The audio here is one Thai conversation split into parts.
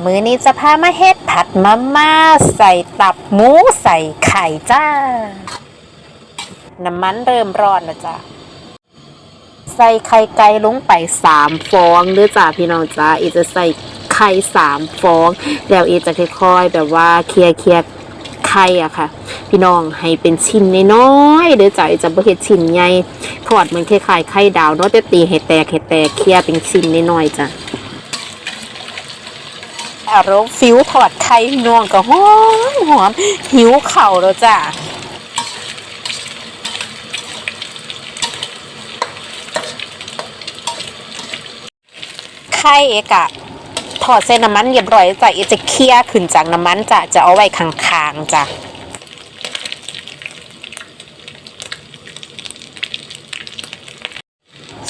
มือนี้จะพามาเฮ็ดผัดมาม่าใส่ตับหมูใส่ไข่จ้า น้ำมันเริ่มร้อนแล้วจ้าใส่ไข่ไก่ลงไปสามฟองเด้อจ้าพี่น้องจ้าอีจะใส่ไข่สามฟอง แล้วอีจะค่อยๆแบบว่าเคลียร์เคลียร์ไข่อะค่ะ พี่น้องให้เป็นชิ้นน้อยๆเด้อจ้าอีจะบ่เฮ็ดชิ้นใหญ่ทอดเหมือนคล้ายๆไข่ดาวเนาะแต่ตีให้แตกให้แตกเคลียร์เป็นชิ้นน้อยๆจ้ะ อารมณ์ฟิวถอดไข่นองก็หอมหอมหิวเข่าแล้วจ้ะไข่เอกอะถอดเส้นน้ำมันเรียบร้อยจ้ะเอจะเคี่ยขึ้นจากน้ำมันจ้ะจะเอาไว้ข้างๆจ้ะ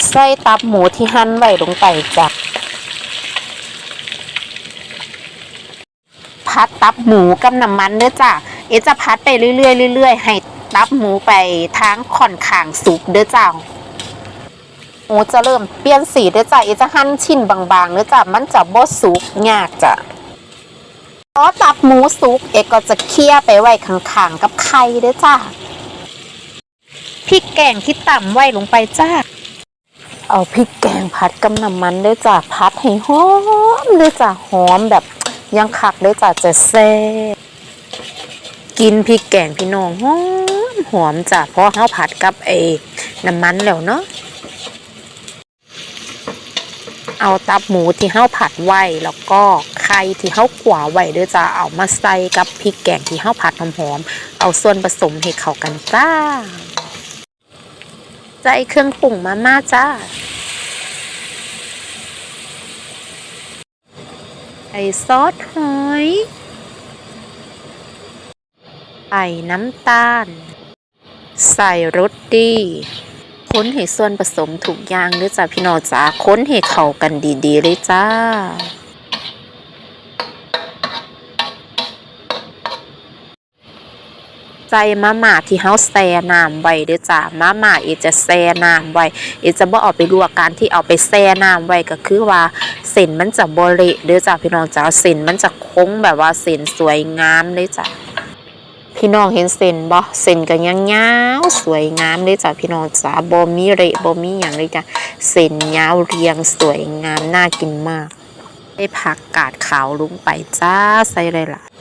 ใส่ตับหมูที่หั่นไว้ลงไปจ้ะ พัดตับหมูกับน้ำมันเด้อจ้ะเอจะพัดไปเรื่อยๆเรื่อยๆให้ตับหมูไปทางค่อนข้างสุกเด้อจ้าหมูจะเริ่มเปลี่ยนสีเด้อจ้ะเอจะหั่นชิ้นบางๆเด้อจ้ะมันจะบ่สุกยากจ้ะพอตับหมูสุกเอก็จะเคี่ยไปไว้ข้างๆกับไข่เด้อจ้าพริกแกงที่ต่ำไว้ลงไปจ้าเอาพริกแกงพัดกับน้ำมันเด้อจ้ะพัดให้หอมเด้อจ้ะหอมแบบ ยังคักเลยจ้ะจะแซ่กินพริกแกงพี่น้องหอมหอมจ้ะเพราะเขาผัดกับไอ้น้ำมันแล้วเนาะเอาตับหมูที่เขาผัดไว้แล้วก็ไข่ที่เขาขวาไว้เด้วยจ้ะเอามาใส่กับพริกแกงที่เขาผัดหอมๆเอาส่วนผสมให้เข้ากันจ้าใส่เครื่องปรุงมาม่าจ้า ใส่ซอสหอยใส่น้ำตาล ใส่รสดีค้นให้ส่วนผสมถูกอย่างเด้อจ้าพี่น้องจ้าค้นให้เข้ากันดีๆเลยจ้า ใส่มาม่าที่เฮาแช่น้ำไว้เด้อจ้ามาม่าเอจะแช่น้ำไว้เอจะบ่เอาไปลวกการที่เอาไปแช่น้ำไว้ก็คือว่าเส้นมันจะบ่เละเด้อจ้าพี่น้องจ้าเส้นมันจะคงแบบว่าเส้นสวยงามเลยจ้าพี่น้องเห็นเส้นบ่เส้นก็ยังยาวสวยงามเลยจ้าพี่น้องจ้าบ่มีเละบ่มีหยังเลยจ้าเส้นยาวเรียงสวยงามน่ากินมากได้ผักกาดขาวลงไปจ้าใส่เลยล่ะ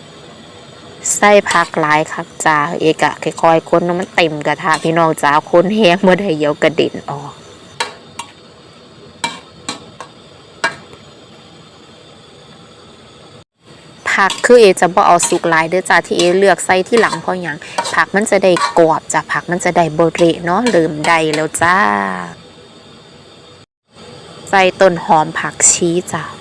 ใส่ผักหลายคักจ้าเอกะค่อยๆคนน้ำมันเต็มกระทะพี่น้องจ้าคนแห้งเมื่อใดเยวกระเด็นออกผักคือเอจะบ่เอาสุกหลายเด้อจ้าที่เอเลือกใส่ที่หลังเพราะหยังผักมันจะได้กรอบจ้ะผักมันจะได้บริเนาะเริ่มได้แล้วจ้า ใส่ต้นหอมผักชีจ้ะ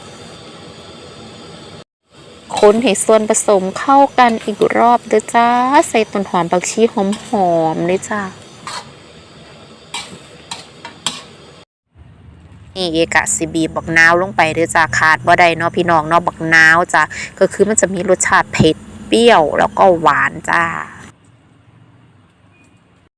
คนให้ส่วนผสมเข้ากันอีกรอบเด้อจ้า ใส่ต้นหอมผักชีหอมๆเลยจ้านี่เอกะซีบีบบักนาวลงไปเด้อจ้าขาดบ่ได้เนาะพี่น้องเนาะบักนาวจ้าก็คือมันจะมีรสชาติเผ็ดเปรี้ยวแล้วก็หวานจ้า